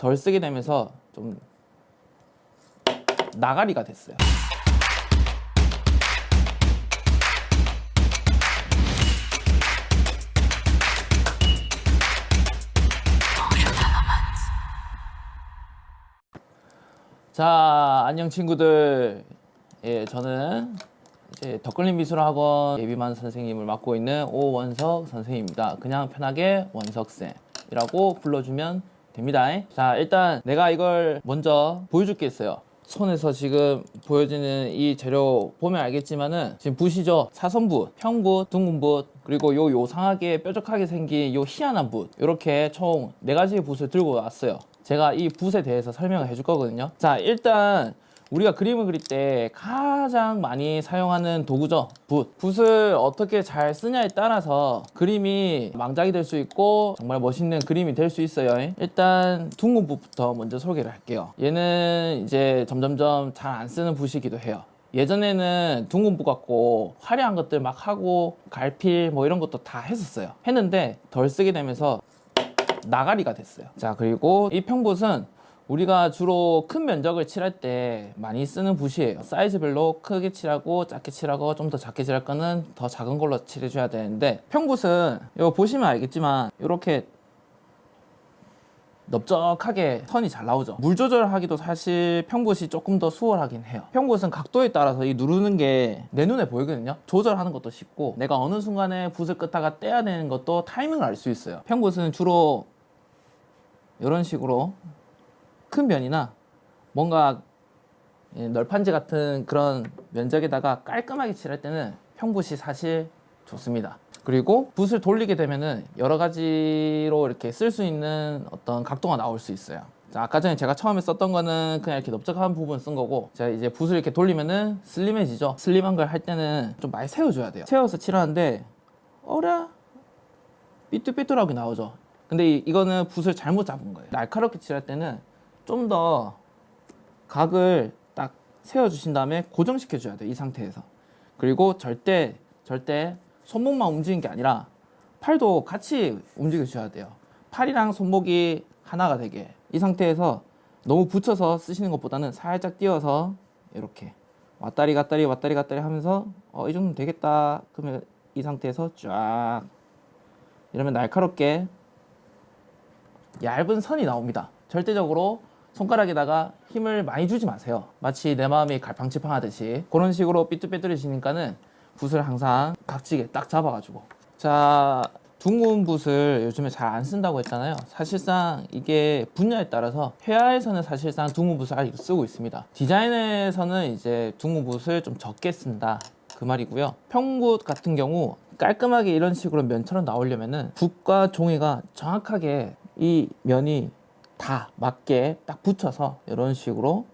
덜 쓰게 되면서 좀 나가리가 됐어요. 자, 안녕 친구들. 예, 저는 이제 덕글림 미술 학원 예비만 선생님을 맡고 있는 오원석 선생님입니다. 그냥 편하게 원석쌤이라고 불러주면 됩니다. 자, 일단 내가 이걸 먼저 보여줄 게 있어요. 손에서 지금 보여지는 이 재료 보면 알겠지만은 지금 붓이죠 사선붓, 평붓, 둥근붓 그리고 요 요상하게 뾰족하게 생긴 요 희한한 붓 이렇게 총 네 가지의 붓을 들고 왔어요 제가 이 붓에 대해서 설명을 해줄 거거든요 자 일단 우리가 그림을 그릴 때 가장 많이 사용하는 도구죠. 붓. 붓을 어떻게 잘 쓰냐에 따라서 그림이 망작이 될 수 있고 정말 멋있는 그림이 될 수 있어요. 일단 둥근 붓부터 먼저 소개를 할게요. 얘는 이제 점점점 잘 안 쓰는 붓이기도 해요. 예전에는 둥근 붓 갖고 화려한 것들 막 하고 갈필 뭐 이런 것도 다 했었어요. 했는데 덜 쓰게 되면서 나가리가 됐어요. 자, 그리고 이 평붓은 우리가 주로 큰 면적을 칠할 때 많이 쓰는 붓이에요. 사이즈별로 크게 칠하고 작게 칠하고 좀 더 작게 칠할 거는 더 작은 걸로 칠해줘야 되는데 평붓은 이거 보시면 알겠지만 이렇게 넓적하게 선이 잘 나오죠. 물 조절하기도 사실 평붓이 조금 더 수월하긴 해요. 평붓은 각도에 따라서 이 누르는 게 내 눈에 보이거든요. 조절하는 것도 쉽고 내가 어느 순간에 붓을 끄다가 떼야 되는 것도 타이밍을 알 수 있어요. 평붓은 주로 이런 식으로 큰 면이나 뭔가 예, 널판지 같은 그런 면적에다가 깔끔하게 칠할 때는 평붓이 사실 좋습니다. 그리고 붓을 돌리게 되면은 여러 가지로 이렇게 쓸 수 있는 어떤 각도가 나올 수 있어요. 자, 아까 전에 제가 처음에 썼던 거는 그냥 이렇게 넓적한 부분 쓴 거고 제가 이제 붓을 이렇게 돌리면은 슬림해지죠. 슬림한 걸 할 때는 좀 많이 세워줘야 돼요. 세워서 칠하는데 어라 삐뚤삐뚤하게 나오죠. 근데 이, 이거는 붓을 잘못 잡은 거예요. 날카롭게 칠할 때는 좀 더 각을 딱 세워주신 다음에 고정시켜 줘야 돼요. 이 상태에서. 그리고 절대 절대 손목만 움직이는 게 아니라 팔도 같이 움직여 줘야 돼요. 팔이랑 손목이 하나가 되게 이 상태에서 너무 붙여서 쓰시는 것보다는 살짝 띄워서 이렇게 왔다리 갔다리 왔다리 갔다리 하면서 어, 이 정도면 되겠다. 그러면 이 상태에서 쫙 이러면 날카롭게 얇은 선이 나옵니다. 절대적으로 손가락에다가 힘을 많이 주지 마세요. 마치 내 마음이 갈팡질팡 하듯이 그런 식으로 삐뚤삐뚤해지니까는 붓을 항상 각지게 딱 잡아가지고 자 둥근 붓을 요즘에 잘 안 쓴다고 했잖아요. 사실상 이게 분야에 따라서 회화에서는 사실상 둥근 붓을 아직 쓰고 있습니다. 디자인에서는 이제 둥근 붓을 좀 적게 쓴다 그 말이고요. 평붓 같은 경우 깔끔하게 이런 식으로 면처럼 나오려면은 붓과 종이가 정확하게 이 면이 다 맞게 딱 붙여서 이런 식으로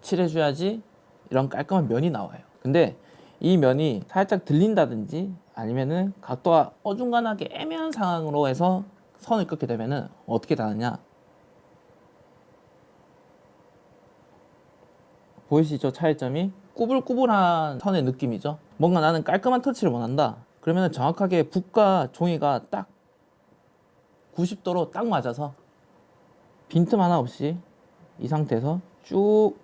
칠해줘야지 이런 깔끔한 면이 나와요. 근데 이 면이 살짝 들린다든지 아니면은 각도가 어중간하게 애매한 상황으로 해서 선을 긋게 되면은 어떻게 다느냐? 보이시죠? 차이점이? 꾸불꾸불한 선의 느낌이죠. 뭔가 나는 깔끔한 터치를 원한다. 그러면 정확하게 붓과 종이가 딱 90도로 딱 맞아서 빈틈 하나 없이 이 상태에서 쭉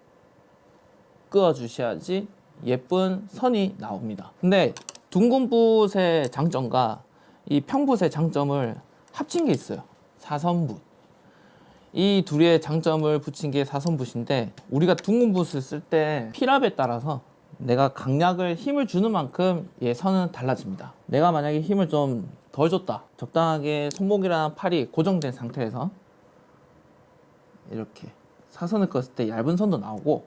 그어 주셔야지 예쁜 선이 나옵니다. 근데 둥근 붓의 장점과 이 평붓의 장점을 합친 게 있어요. 사선붓. 이 둘의 장점을 붙인 게 사선붓인데 우리가 둥근 붓을 쓸 때 필압에 따라서 내가 강약을 힘을 주는 만큼 얘 선은 달라집니다. 내가 만약에 힘을 좀 덜 줬다. 적당하게 손목이랑 팔이 고정된 상태에서 이렇게 사선을 껐을 때 얇은 선도 나오고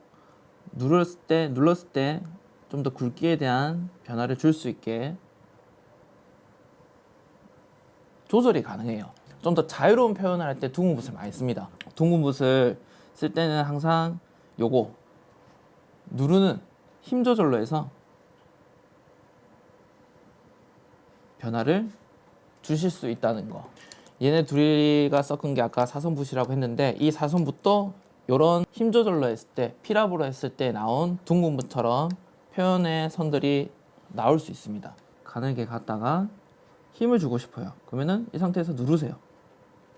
눌렀을 때 눌렀을 때 좀 더 굵기에 대한 변화를 줄 수 있게 조절이 가능해요. 좀 더 자유로운 표현을 할 때 둥근 붓을 많이 씁니다. 둥근 붓을 쓸 때는 항상 요거 누르는 힘 조절로 해서 변화를 주실 수 있다는 거. 얘네 둘이가 섞은 게 아까 사선붓이라고 했는데 이 사선붓도 이런 힘 조절로 했을 때 피랍으로 했을 때 나온 둥근 붓처럼 표현의 선들이 나올 수 있습니다. 가늘게 갔다가 힘을 주고 싶어요. 그러면은 이 상태에서 누르세요.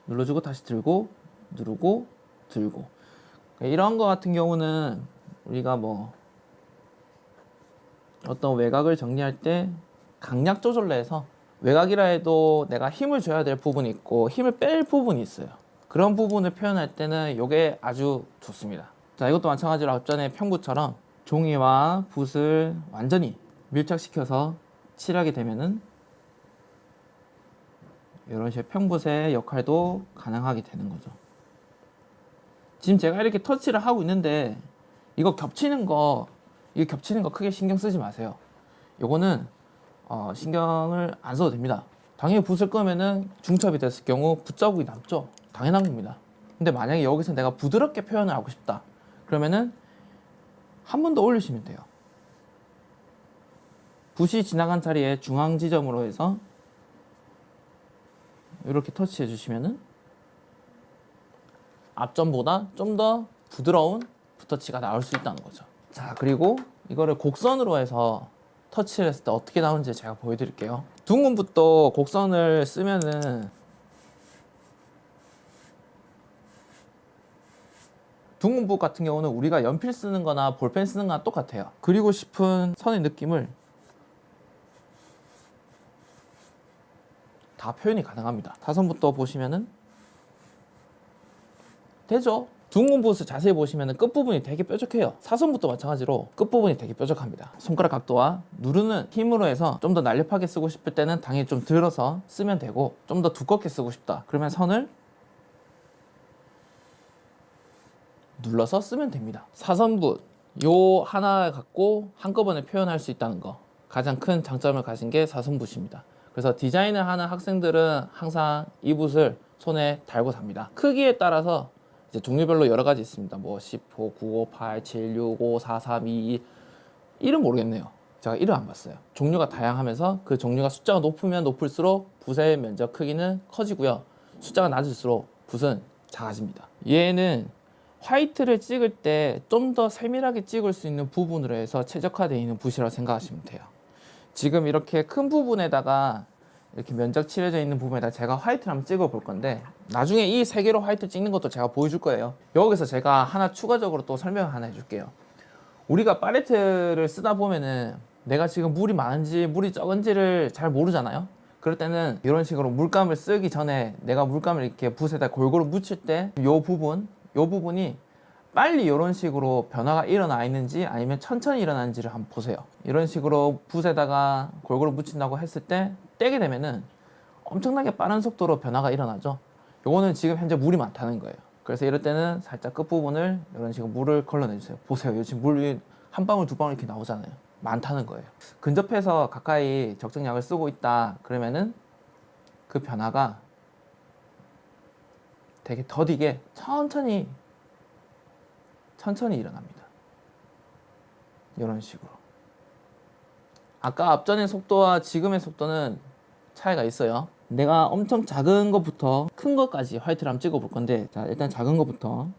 눌러주고 다시 들고 누르고 들고 이런 거 같은 경우는 우리가 뭐 어떤 외곽을 정리할 때 강약 조절로 해서 외곽이라 해도 내가 힘을 줘야 될 부분이 있고 힘을 뺄 부분이 있어요. 그런 부분을 표현할 때는 이게 아주 좋습니다. 자, 이것도 마찬가지로 앞전에 평구처럼 종이와 붓을 완전히 밀착시켜서 칠하게 되면은 이런 식의 평붓의 역할도 가능하게 되는 거죠. 지금 제가 이렇게 터치를 하고 있는데 이거 겹치는 거 이거 겹치는 거 크게 신경 쓰지 마세요. 요거는 어, 신경을 안 써도 됩니다. 당연히 붓을 끄면은 중첩이 됐을 경우 붓자국이 남죠. 당연한 겁니다. 근데 만약에 여기서 내가 부드럽게 표현을 하고 싶다. 그러면은 한 번 더 올리시면 돼요. 붓이 지나간 자리에 중앙 지점으로 해서 이렇게 터치해 주시면은 앞전보다 좀 더 부드러운 붓터치가 나올 수 있다는 거죠. 자, 그리고 이거를 곡선으로 해서 터치를 했을 때 어떻게 나오는지 제가 보여드릴게요. 둥근 붓도 곡선을 쓰면은 둥근 붓 같은 경우는 우리가 연필 쓰는 거나 볼펜 쓰는 거나 똑같아요. 그리고 싶은 선의 느낌을 다 표현이 가능합니다. 사선부터 보시면은 되죠. 둥근 붓을 자세히 보시면 끝부분이 되게 뾰족해요. 사선부터 마찬가지로 끝부분이 되게 뾰족합니다. 손가락 각도와 누르는 힘으로 해서 좀 더 날렵하게 쓰고 싶을 때는 당연히 좀 들어서 쓰면 되고 좀 더 두껍게 쓰고 싶다. 그러면 선을 눌러서 쓰면 됩니다. 사선붓 요 하나 갖고 한꺼번에 표현할 수 있다는 거 가장 큰 장점을 가진 게 사선붓입니다. 그래서 디자인을 하는 학생들은 항상 이 붓을 손에 달고 답니다. 크기에 따라서 이제 종류별로 여러 가지 있습니다. 뭐 10호, 9호, 8, 7, 6, 5, 4, 3, 2, 1 이름 모르겠네요. 제가 이름 안 봤어요. 종류가 다양하면서 그 종류가 숫자가 높으면 높을수록 붓의 면적 크기는 커지고요. 숫자가 낮을수록 붓은 작아집니다. 얘는 화이트를 찍을 때 좀 더 세밀하게 찍을 수 있는 부분으로 해서 최적화되어 있는 붓이라고 생각하시면 돼요. 지금 이렇게 큰 부분에다가 이렇게 면적 칠해져 있는 부분에다 제가 화이트를 한번 찍어 볼 건데 나중에 이 세 개로 화이트 찍는 것도 제가 보여줄 거예요. 여기서 제가 하나 추가적으로 또 설명을 하나 해줄게요. 우리가 팔레트를 쓰다 보면은 내가 지금 물이 많은지 물이 적은지를 잘 모르잖아요. 그럴 때는 이런 식으로 물감을 쓰기 전에 내가 물감을 이렇게 붓에다 골고루 묻힐 때 이 부분, 이 부분이 빨리 이런 식으로 변화가 일어나 있는지 아니면 천천히 일어나는지를 한번 보세요. 이런 식으로 붓에다가 골고루 묻힌다고 했을 때 떼게 되면은 엄청나게 빠른 속도로 변화가 일어나죠. 요거는 지금 현재 물이 많다는 거예요. 그래서 이럴 때는 살짝 끝부분을 이런 식으로 물을 걸러내 주세요. 보세요. 지금 물이 한 방울 두 방울 이렇게 나오잖아요. 많다는 거예요. 근접해서 가까이 적정량을 쓰고 있다. 그러면은 그 변화가 되게 더디게 천천히 천천히 일어납니다. 이런 식으로. 아까 앞전의 속도와 지금의 속도는 차이가 있어요. 내가 엄청 작은 것부터 큰 것까지 화이트를 한번 찍어 볼 건데, 자, 일단 작은 것부터.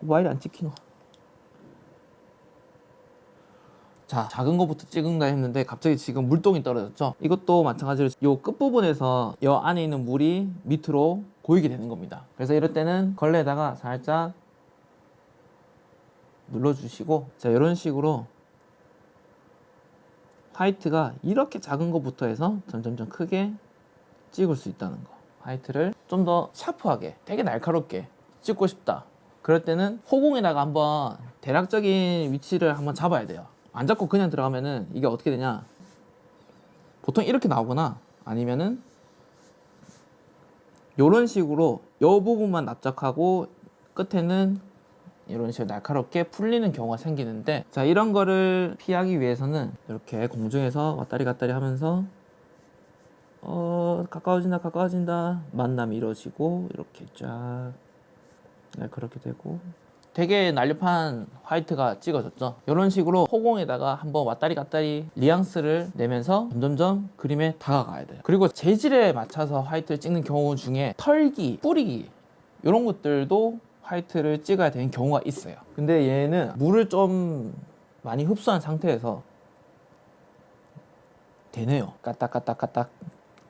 왜 이리 안 찍히노? 자, 작은 것부터 찍은가 했는데 갑자기 지금 물동이 떨어졌죠? 이것도 마찬가지로 요 끝부분에서 요 안에 있는 물이 밑으로 고이게 되는 겁니다. 그래서 이럴 때는 걸레에다가 살짝 눌러주시고 자 이런 식으로 화이트가 이렇게 작은 것부터 해서 점점점 크게 찍을 수 있다는 거. 화이트를 좀 더 샤프하게 되게 날카롭게 찍고 싶다. 그럴 때는 호공에다가 한번 대략적인 위치를 한번 잡아야 돼요. 안 잡고 그냥 들어가면은 이게 어떻게 되냐? 보통 이렇게 나오거나 아니면은 이런 식으로 이 부분만 납작하고 끝에는 이런 식으로 날카롭게 풀리는 경우가 생기는데 자 이런 거를 피하기 위해서는 이렇게 공중에서 왔다리 갔다리 하면서 어 가까워진다 가까워진다 만남이 이루어지고 이렇게 쫙 날카롭게 되고 되게 날렵한 화이트가 찍어졌죠 이런 식으로 호공에다가 한번 왔다리 갔다리 뉘앙스를 내면서 점점점 그림에 다가가야 돼요 그리고 재질에 맞춰서 화이트를 찍는 경우 중에 털기, 뿌리기 이런 것들도 화이트를 찍어야 되는 경우가 있어요. 근데 얘는 물을 좀 많이 흡수한 상태에서 되네요. 까딱까딱까딱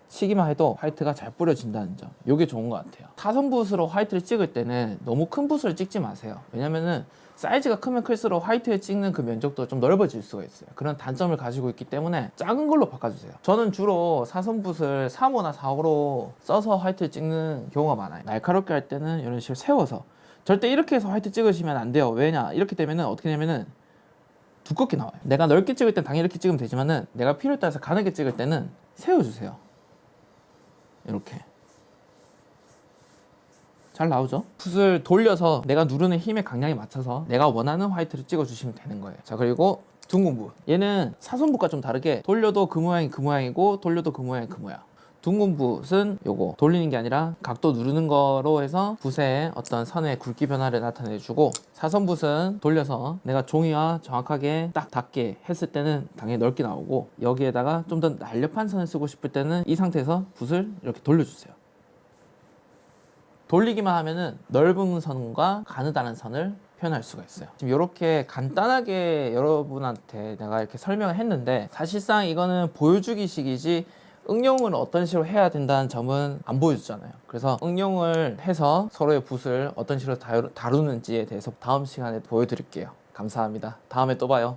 치기만 해도 화이트가 잘 뿌려진다는 점. 이게 좋은 것 같아요. 타선 붓으로 화이트를 찍을 때는 너무 큰 붓을 찍지 마세요. 왜냐면은 사이즈가 크면 클수록 화이트에 찍는 그 면적도 좀 넓어질 수가 있어요. 그런 단점을 가지고 있기 때문에 작은 걸로 바꿔주세요. 저는 주로 사선 붓을 3호나 4호로 써서 화이트를 찍는 경우가 많아요. 날카롭게 할 때는 이런 식으로 세워서. 절대 이렇게 해서 화이트 찍으시면 안 돼요. 왜냐? 이렇게 되면은 어떻게 되냐면은 두껍게 나와요. 내가 넓게 찍을 땐 당연히 이렇게 찍으면 되지만은 내가 필요에 따라서 가늘게 찍을 때는 세워주세요. 이렇게. 잘 나오죠? 붓을 돌려서 내가 누르는 힘의 강약에 맞춰서 내가 원하는 화이트를 찍어주시면 되는 거예요. 자 그리고 붓. 얘는 사선붓과 좀 다르게 돌려도 그 모양이 그 모양이고 돌려도 그 모양이 그 모양. 둥근 붓은 요거 돌리는 게 아니라 각도 누르는 거로 해서 붓의 어떤 선의 굵기 변화를 나타내주고 사선 붓은 돌려서 내가 종이와 정확하게 딱 닿게 했을 때는 당연히 넓게 나오고 여기에다가 좀 더 날렵한 선을 쓰고 싶을 때는 이 상태에서 붓을 이렇게 돌려주세요. 돌리기만 하면은 넓은 선과 가느다란 선을 표현할 수가 있어요. 지금 이렇게 간단하게 여러분한테 내가 이렇게 설명을 했는데 사실상 이거는 보여주기식이지 응용을 어떤 식으로 해야 된다는 점은 안 보여주잖아요. 그래서 응용을 해서 서로의 붓을 어떤 식으로 다루- 다루는지에 대해서 다음 시간에 보여드릴게요. 감사합니다. 다음에 또 봐요.